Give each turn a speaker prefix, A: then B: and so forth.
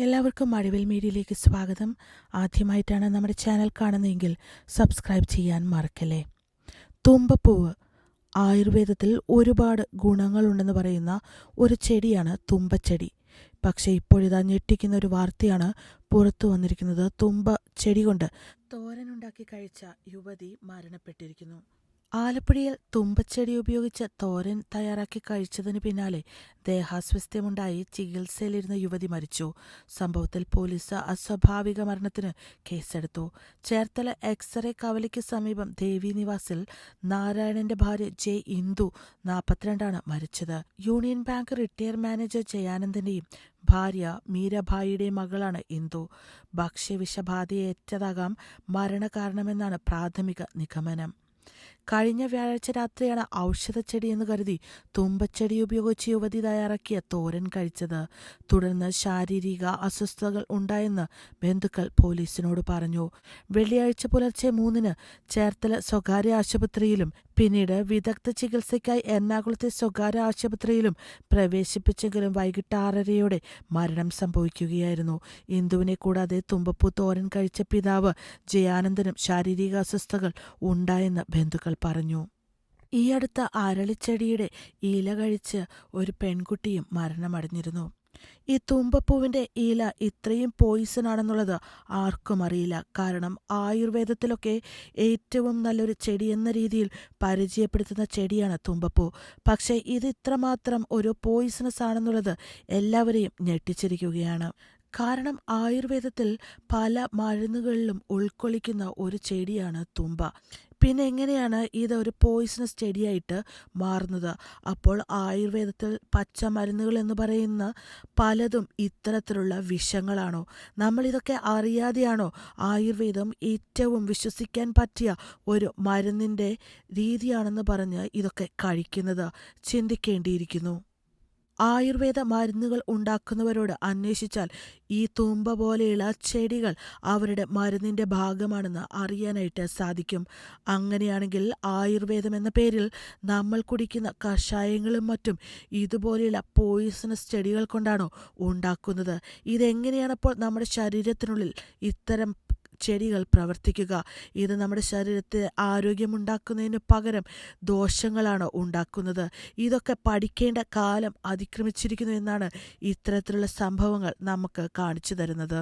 A: എല്ലാവർക്കും മഴവിൽ മീഡിയയിലേക്ക് സ്വാഗതം. ആദ്യമായിട്ടാണ് നമ്മുടെ ചാനൽ കാണുന്നതെങ്കിൽ സബ്സ്ക്രൈബ് ചെയ്യാൻ മറക്കല്ലേ. തുമ്പപ്പൂവ്. ആയുർവേദത്തിൽ ഒരുപാട് ഗുണങ്ങളുണ്ടെന്ന് പറയുന്ന ഒരു ചെടിയാണ് തുമ്പച്ചെടി. പക്ഷേ ഇപ്പോഴിതാ ഞെട്ടിക്കുന്ന ഒരു വാർത്തയാണ് പുറത്തു വന്നിരിക്കുന്നത്. തുമ്പ ചെടി കൊണ്ട് തോരനുണ്ടാക്കി കഴിച്ച യുവതി മരണപ്പെട്ടിരിക്കുന്നു. ആലപ്പുഴയിൽ തുമ്പച്ചെടി ഉപയോഗിച്ച് തോരൻ തയ്യാറാക്കി കഴിച്ചതിന് പിന്നാലെ ദേഹാസ്വസ്ഥ്യമുണ്ടായി ചികിത്സയിലിരുന്ന യുവതി മരിച്ചു. സംഭവത്തിൽ പോലീസ് അസ്വാഭാവിക മരണത്തിന് കേസെടുത്തു. ചേർത്തല എക്സ്റേ കവലയ്ക്ക് സമീപം ദേവി നിവാസിൽ നാരായണന്റെ ഭാര്യ ജെ ഇന്ദു നാൽപ്പത്തിരണ്ടാണ് മരിച്ചത്. യൂണിയൻ ബാങ്ക് റിട്ടയർ മാനേജർ ജയാനന്ദന്റെയും ഭാര്യ മീരഭായിയുടെ മകളാണ് ഇന്ദു. ഭക്ഷ്യവിഷബാധയേറ്റതാകാം മരണകാരണമെന്നാണ് പ്രാഥമിക നിഗമനം. കഴിഞ്ഞ വ്യാഴാഴ്ച രാത്രിയാണ് ഔഷധച്ചെടി എന്ന് കരുതി തുമ്പച്ചെടി ഉപയോഗിച്ച് യുവതി തയ്യാറാക്കിയ തോരൻ കഴിച്ചത്. തുടർന്ന് ശാരീരിക അസ്വസ്ഥതകൾ ഉണ്ടായെന്ന് ബന്ധുക്കൾ പോലീസിനോട് പറഞ്ഞു. വെള്ളിയാഴ്ച പുലർച്ചെ മൂന്നിന് ചേർത്തല സ്വകാര്യ ആശുപത്രിയിലും പിന്നീട് വിദഗ്ധ ചികിത്സയ്ക്കായി എറണാകുളത്തെ സ്വകാര്യ ആശുപത്രിയിലും പ്രവേശിപ്പിച്ചെങ്കിലും വൈകിട്ട് ആറരയോടെ മരണം സംഭവിക്കുകയായിരുന്നു. ഇന്ദുവിനെ കൂടാതെ തുമ്പപ്പൂ തോരൻ കഴിച്ച പിതാവ് ജയാനന്ദനും ശാരീരിക അസ്വസ്ഥതകൾ ഉണ്ടായെന്ന് ബന്ധുക്കൾ പറഞ്ഞു ഈ അടുത്ത അരളിച്ചെടിയുടെ ഇല കഴിച്ച് ഒരു പെൺകുട്ടിയും മരണമടഞ്ഞിരുന്നു. ഈ തുമ്പപ്പൂവിന്റെ ഇല ഇത്രയും പോയിസൺ ആണെന്നുള്ളത് ആർക്കും അറിയില്ല. കാരണം ആയുർവേദത്തിലൊക്കെ ഏറ്റവും നല്ലൊരു ചെടി എന്ന രീതിയിൽ പരിചയപ്പെടുത്തുന്ന ചെടിയാണ് തുമ്പപ്പൂ. പക്ഷേ ഇത് ഇത്രമാത്രം ഒരു പോയിസണസ് ആണെന്നുള്ളത് എല്ലാവരെയും ഞെട്ടിച്ചിരിക്കുകയാണ്. കാരണം ആയുർവേദത്തിൽ പല മരുന്നുകളിലും ഉൾക്കൊള്ളിക്കുന്ന ഒരു ചെടിയാണ് തുമ്പ. പിന്നെ എങ്ങനെയാണ് ഇത് ഒരു പോയിസണസ് ചെടിയായിട്ട് മാറുന്നത്? അപ്പോൾ ആയുർവേദത്തിൽ പച്ചമരുന്നുകൾ എന്ന് പറയുന്ന പലതും ഇത്തരത്തിലുള്ള വിഷങ്ങളാണോ? നമ്മൾ ഇതൊക്കെ അറിയാതെയാണോ ആയുർവേദം ഏറ്റവും വിശ്വസിക്കാൻ പറ്റിയ ഒരു മരുന്നിന്റെ രീതിയാണെന്ന് പറഞ്ഞ് ഇതൊക്കെ കഴിക്കുന്നത്? ചിന്തിക്കേണ്ടിയിരിക്കുന്നു. ആയുർവേദ മരുന്നുകൾ ഉണ്ടാക്കുന്നവരോട് അന്വേഷിച്ചാൽ ഈ തൂമ്പ പോലെയുള്ള ചെടികൾ അവരുടെ മരുന്നിന്റെ ഭാഗമാണെന്ന് അറിയാനായിട്ട് സാധിക്കും. അങ്ങനെയാണെങ്കിൽ ആയുർവേദം എന്ന പേരിൽ നമ്മൾ കുടിക്കുന്ന കഷായങ്ങളും മറ്റും ഇതുപോലെയുള്ള പോയിസണസ് ചെടികൾ കൊണ്ടാണോ ഉണ്ടാക്കുന്നത്? ഇതെങ്ങനെയാണ് അപ്പോൾ നമ്മുടെ ശരീരത്തിനുള്ളിൽ ഇത്തരം ചെടികൾ പ്രവർത്തിക്കുക. ഇത് നമ്മുടെ ശരീരത്തെ ആരോഗ്യമുണ്ടാക്കുന്നതിന് പകരം ദോഷങ്ങളാണ് ഉണ്ടാക്കുന്നത്. ഇതൊക്കെ പഠിക്കേണ്ട കാലം അതിക്രമിച്ചിരിക്കുന്നു എന്നാണ് ഇത്തരത്തിലുള്ള സംഭവങ്ങൾ നമുക്ക് കാണിച്ചു തരുന്നത്.